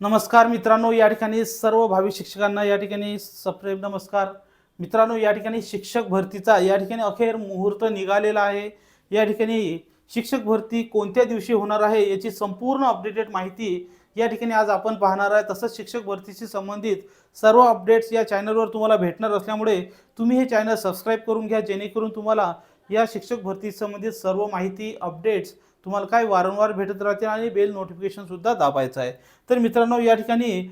नमस्कार मित्रांनो या ठिकाणी सर्व भावी शिक्षकांना या ठिकाणी सप्रेम नमस्कार. मित्रांनो या ठिकाणी शिक्षक भरतीचा या ठिकाणी अखेर मुहूर्त निघालेला आहे. या ठिकाणी शिक्षक भरती कोणत्या दिवशी होणार आहे याची संपूर्ण अपडेटेड माहिती या ठिकाणी आज आपण पाहणार आहे. तसंच शिक्षक भरतीशी संबंधित सर्व अपडेट्स या चॅनलवर तुम्हाला भेटणार असल्यामुळे तुम्ही हे चॅनल सबस्क्राईब करून घ्या. जेणेकरून तुम्हाला या शिक्षक भरती संबंधित सर्व माहिती अपडेट्स तुम्हाला काय वारंवार भेटत राहतील आणि बेल नोटिफिकेशनसुद्धा दाबायचं आहे. तर मित्रांनो या ठिकाणी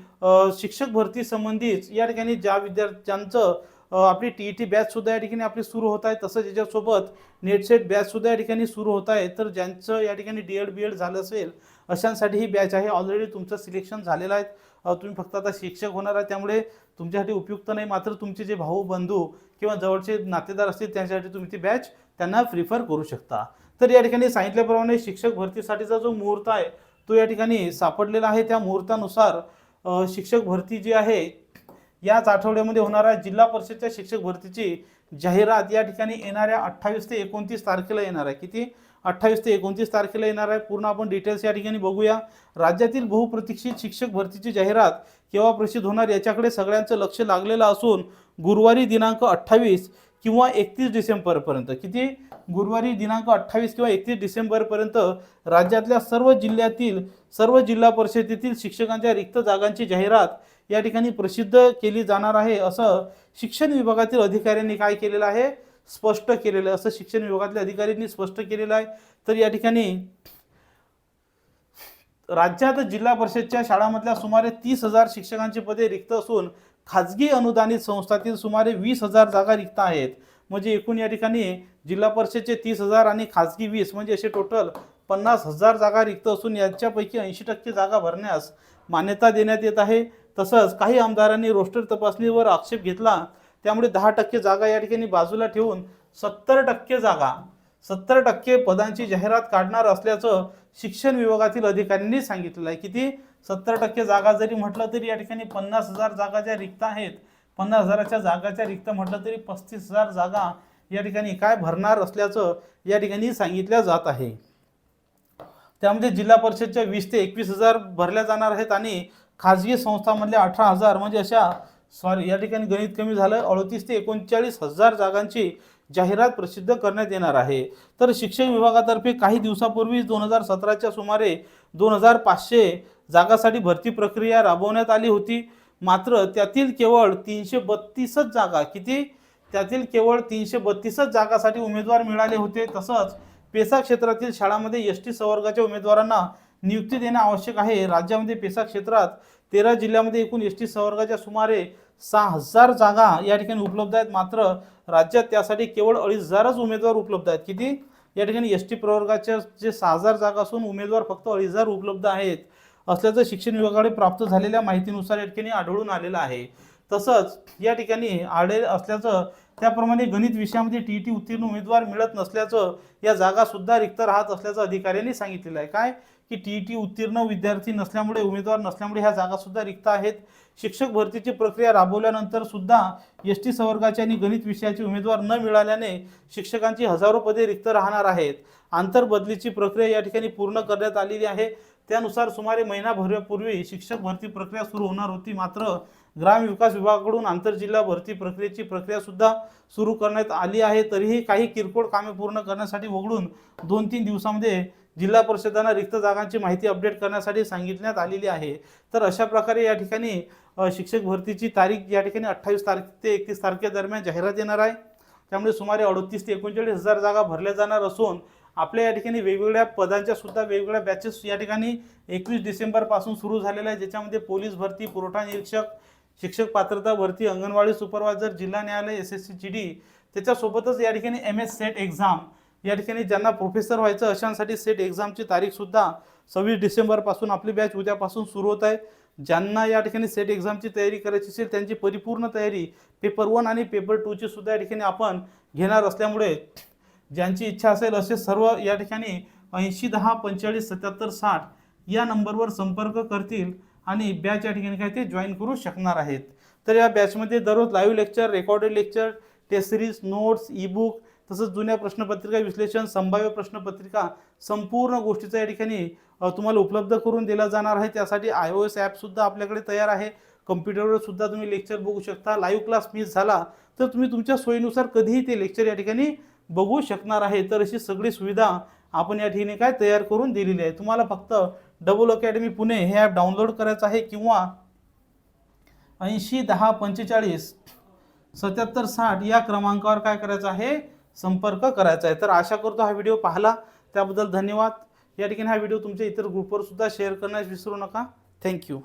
शिक्षक भरती संबंधित या ठिकाणी ज्या विद्यार्थ्यांचं आपली टी ई टी बॅचसुद्धा या ठिकाणी आपली सुरू होत आहे तसंच याच्यासोबत नेटसेट बॅचसुद्धा या ठिकाणी सुरू होत आहे. तर ज्यांचं या ठिकाणी डी एड बी एड झालं असेल अशांसाठी ही बॅच आहे. ऑलरेडी तुमचं सिलेक्शन झालेलं आहे. तुम्ही फक्त आता शिक्षक होणार आहे त्यामुळे तुमच्यासाठी उपयुक्त नाही. मात्र तुमचे जे भाऊ बंधू किंवा जवळचे नातेदार असतील त्यांच्यासाठी तुम्ही ती बॅच त्यांना प्रिफर करू शकता. तर या ठिकाणी सांगितल्याप्रमाणे शिक्षक भरतीसाठीचा जो मुहूर्त आहे तो या ठिकाणी सापडलेला आहे. त्या मुहूर्तानुसार शिक्षक भरती जी आहे याच आठवड्यामध्ये होणाऱ्या जिल्हा परिषदच्या शिक्षक भरतीची जाहिरात या ठिकाणी येणाऱ्या अठ्ठावीस ते एकोणतीस तारखेला येणार आहे. किती? अठ्ठावीस ते एकोणतीस तारखेला येणार आहे. पूर्ण आपण डिटेल्स या ठिकाणी बघूया. राज्यातील बहुप्रतीक्षित शिक्षक भरतीची जाहिरात केव्हा प्रसिद्ध होणार याच्याकडे सगळ्यांचं लक्ष लागलेलं असून गुरुवारी दिनांक अठ्ठावीस किंवा एकतीस डिसेंबरपर्यंत किती? गुरुवारी दिनांक अठ्ठावीस किंवा एकतीस डिसेंबरपर्यंत राज्यातल्या सर्व जिल्ह्यातील सर्व जिल्हा परिषदेतील शिक्षकांच्या रिक्त जागांची जाहिरात या ठिकाणी प्रसिद्ध केली जाणार आहे. असं शिक्षण विभागातील अधिकाऱ्यांनी काय केलेलं आहे? स्पष्ट केलेलं आहे. असं शिक्षण विभागातल्या अधिकाऱ्यांनी स्पष्ट केलेलं आहे. तर या ठिकाणी राज्यात जिल्हा परिषदच्या शाळांमधल्या सुमारे तीस हजार शिक्षकांची पदे रिक्त असून खाजगी अनुदानित संस्थातील सुमारे वीस हजार जागा रिक्त आहेत. म्हणजे एकूण या ठिकाणी जिल्हा परिषदचे तीस हजार आणि खाजगी वीस म्हणजे असे टोटल पन्नास हजार जागा रिक्त असून यांच्यापैकी ऐंशी टक्के जागा भरण्यास मान्यता देण्यात येत आहे. तसंच काही आमदारांनी रोस्टर तपासणीवर आक्षेप घेतला. त्यामुळे दहा टक्के जागा या ठिकाणी बाजूला ठेवून सत्तर टक्के जागा सत्तर टक्के पदांची जाहिरात काढणार असल्याचं शिक्षण विभागातील अधिकाऱ्यांनी सांगितलेलं आहे. किती? सत्तर टक्के जागा जरी म्हटलं तरी या ठिकाणी पन्नास हजार जागा ज्या रिक्त आहेत पन्नास हजाराच्या जागाच्या रिक्त म्हटलं तरी पस्तीस हजार जागा या ठिकाणी काय भरणार असल्याचं या ठिकाणी सांगितलं जात आहे. त्यामध्ये जिल्हा परिषदच्या वीस ते एकवीस हजार भरल्या जाणार आहेत आणि खाजगी संस्थांमधल्या अठरा हजार म्हणजे अशा सॉरी या ठिकाणी गणित कमी झालं अडतीस ते एकोणचाळीस हजार जागांची जाहिरात प्रसिद्ध करण्यात येणार आहे. तर शिक्षण विभागातर्फे काही दिवसापूर्वी दोन हजार सतराच्या सुमारे दोन हजार पाचशे जागासाठी भरती प्रक्रिया राबवण्यात आली होती. मात्र त्यातील केवळ तीनशे बत्तीसच जागा किती? त्यातील केवळ तीनशे बत्तीसच जागासाठी उमेदवार मिळाले होते. तसंच पेसा क्षेत्रातील शाळांमध्ये एस टी संवर्गाच्या उमेदवारांना नियुक्ती देणे आवश्यक आहे. राज्यामध्ये पेसा क्षेत्रात तेरा जिल्ह्यामध्ये एकूण एस टी संवर्गाच्या सुमारे सहा हजार जागा या ठिकाणी उपलब्ध आहेत. मात्र राज्यात त्यासाठी केवळ अडीच हजारच उमेदवार उपलब्ध आहेत. किती? या ठिकाणी एस टी प्रवर्गाच्या जे सहा हजार जागा असून उमेदवार फक्त अडीच हजार उपलब्ध आहेत असल्याचं शिक्षण विभागाकडे प्राप्त झालेल्या माहितीनुसार या ठिकाणी आढळून आलेलं आहे. तसंच या ठिकाणी आढळ असल्याचं त्याप्रमाणे गणित विषयामध्ये टी टी उत्तीर्ण उमेदवार मिळत नसल्याचं या जागासुद्धा रिक्त राहत असल्याचं अधिकाऱ्यांनी सांगितलेलं आहे. काय? की टी टी उत्तीर्ण विद्यार्थी नसल्यामुळे उमेदवार नसल्यामुळे ह्या जागा सुद्धा रिक्त आहेत. शिक्षक भरतीची प्रक्रिया राबवल्यानंतर सुद्धा एस टी संवर्गाचे आणि गणित विषयाचे उमेदवार न मिळाल्याने शिक्षकांची हजारो पदे रिक्त राहणार आहेत. आंतरबदलीची प्रक्रिया या ठिकाणी पूर्ण करण्यात आलेली आहे. त्यानुसार सुमारे महिनाभरापूर्वी शिक्षक भरती प्रक्रिया सुरू होणार होती. मात्र ग्रामविकास विभागाकडून आंतरजिल्हा भरती प्रक्रियेची प्रक्रिया सुद्धा सुरू करण्यात आली आहे. तरीही काही किरकोळ कामे पूर्ण करण्यासाठी वगळून दोन तीन दिवसामध्ये जिल्हा परिषदांना रिक्त जागांची माहिती अपडेट करण्यासाठी सांगितण्यात आलेली आहे. तर अशा प्रकारे या ठिकाणी शिक्षक भरतीची तारीख या ठिकाणी अठ्ठावीस तारीख ते एकतीस तारखेदरम्यान जाहिरात येणार आहे. त्यामुळे सुमारे अडतीस ते एकोणचाळीस हजार जागा भरल्या जाणार असून आपल्या या ठिकाणी वेगवेगळ्या पदांच्या सुद्धा वेगवेगळ्या बॅचेस या ठिकाणी एकवीस डिसेंबरपासून सुरू झालेल्या आहे. ज्याच्यामध्ये पोलीस भरती पुरवठा निरीक्षक शिक्षक पात्रता भरती अंगणवाडी सुपरवायझर जिल्हा न्यायालय S S C G D त्याच्यासोबतच या ठिकाणी एम एस सेट एक्झाम या ठिकाणी ज्यांना प्रोफेसर व्हायचं अशांसाठी सेट एक्झामची तारीखसुद्धा सव्वीस डिसेंबरपासून आपली बॅच उद्यापासून सुरू होत आहे. ज्यांना या ठिकाणी सेट एक्झामची तयारी करायची असेल त्यांची परिपूर्ण तयारी पेपर वन आणि पेपर टूची सुद्धा या ठिकाणी आपण घेणार असल्यामुळे ज्यांची इच्छा असेल असे सर्व या ठिकाणी ऐंशी दहा पंचेचाळीस सत्याहत्तर साठ या नंबरवर संपर्क करतील आणि बॅच या ठिकाणी काय ते जॉईन करू शकणार आहेत. तर या बॅचमध्ये दररोज live lecture recorded lecture test series notes ebook तसंच जुन्या प्रश्नपत्रिका विश्लेषण संभाव्य प्रश्नपत्रिका संपूर्ण गोष्टीचा या ठिकाणी तुम्हाला उपलब्ध करून दिला जाणार आहे त्यासाठी आय ओ एस ॲपसुद्धा आपल्याकडे तयार आहे. कम्प्युटरवर सुद्धा तुम्ही लेक्चर बघू शकता. लाईव्ह क्लास मिस झाला तर तुम्ही तुमच्या सोयीनुसार कधीही ते लेक्चर या ठिकाणी बघू शकणार आहे. तर अशी सगळी सुविधा आपण या ठिकाणी काय तयार करून दिलेली आहे. तुम्हाला फक्त डबल अकॅडमी पुणे हे ॲप डाउनलोड करायचं आहे किंवा ऐंशी दहा पंचेचाळीस सत्याहत्तर साठ या क्रमांकावर काय करायचं आहे? संपर्क करायचा आहे. तर आशा करतो हा व्हिडिओ पाहिला. त्याबद्दल धन्यवाद. या ठिकाणी हा व्हिडिओ तुमच्या इतर ग्रुपवर सुद्धा शेअर करण्यास विसरू नका. थँक्यू